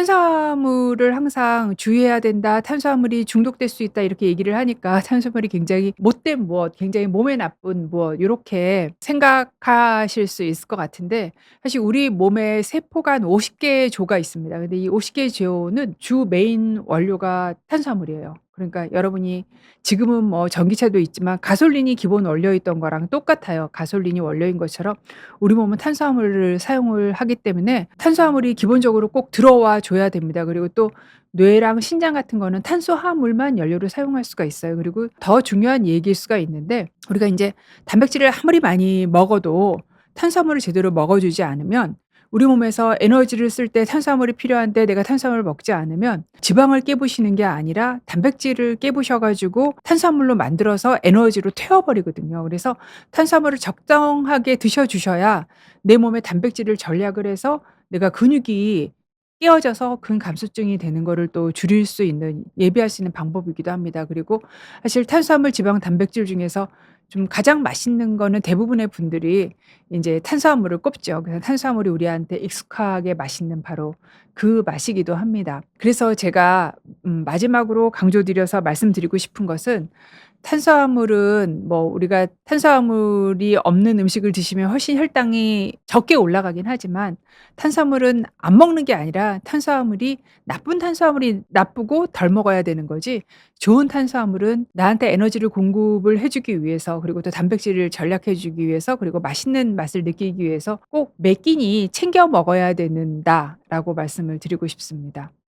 탄수화물을 항상 "주의해야 된다. 탄수화물이 중독될 수 있다." 이렇게 얘기를 하니까 탄수화물이 굉장히 못된 무엇, 굉장히 몸에 나쁜 무엇 요렇게 생각하실 수 있을 것 같은데 사실 우리 몸에 세포가 한 50 개의 조가 있습니다. 근데 이 50 개의 조는 주 메인 원료가 탄수화물이에요. 그러니까 여러분이 지금은 뭐 전기차도 있지만 가솔린이 기본 원료였던 거랑 똑같아요. 가솔린이 원료인 것처럼 우리 몸은 탄수화물을 사용을 하기 때문에 탄수화물이 기본적으로 꼭 들어와 줘야 됩니다. 그리고 또 뇌랑 신장 같은 거는 탄수화물만 연료로 사용할 수가 있어요. 그리고 더 중요한 얘기일 수가 있는데 우리가 인제 단백질을 아무리 많이 먹어도 탄수화물을 제대로 먹어 주지 않으면 우리 몸에서 에너지를 쓸 때 탄수화물이 필요한데 내가 탄수화물을 먹지 않으면 지방을 깨부시는 게 아니라 단백질을 깨부셔 가지고 탄수화물로 만들어서 에너지로 태워 버리거든요. 그래서 탄수화물을 적정하게 드셔 주셔야 내 몸에 단백질을 절약을 해서 내가 근육이 깨어져서 근감소증이 되는 거를 또 줄일 수 있는 예비할 수 있는 방법이기도 합니다. 그리고 사실 탄수화물, 지방, 단백질 중에서 좀 가장 맛있는 거는 대부분의 분들이 인제 탄수화물을 꼽죠. 그래서 탄수화물이 우리한테 익숙하게 맛있는 바로 그 맛이기도 합니다. 그래서 제가 음 마지막으로 강조드려서 말씀드리고 싶은 것은 탄수화물은 뭐 우리가 탄수화물이 없는 음식을 드시면 훨씬 혈당이 적게 올라가긴 하지만 탄수화물은 안 먹는 게 아니라 탄수화물이 나쁜 탄수화물이 나쁘고 덜 먹어야 되는 거지 좋은 탄수화물은 나한테 에너지를 공급을 해 주기 위해서 그리고 또 단백질을 절약해 주기 위해서 그리고 맛있는 맛을 느끼기 위해서 꼭 매 끼니 챙겨 먹어야 된다라고 말씀을 드리고 싶습니다.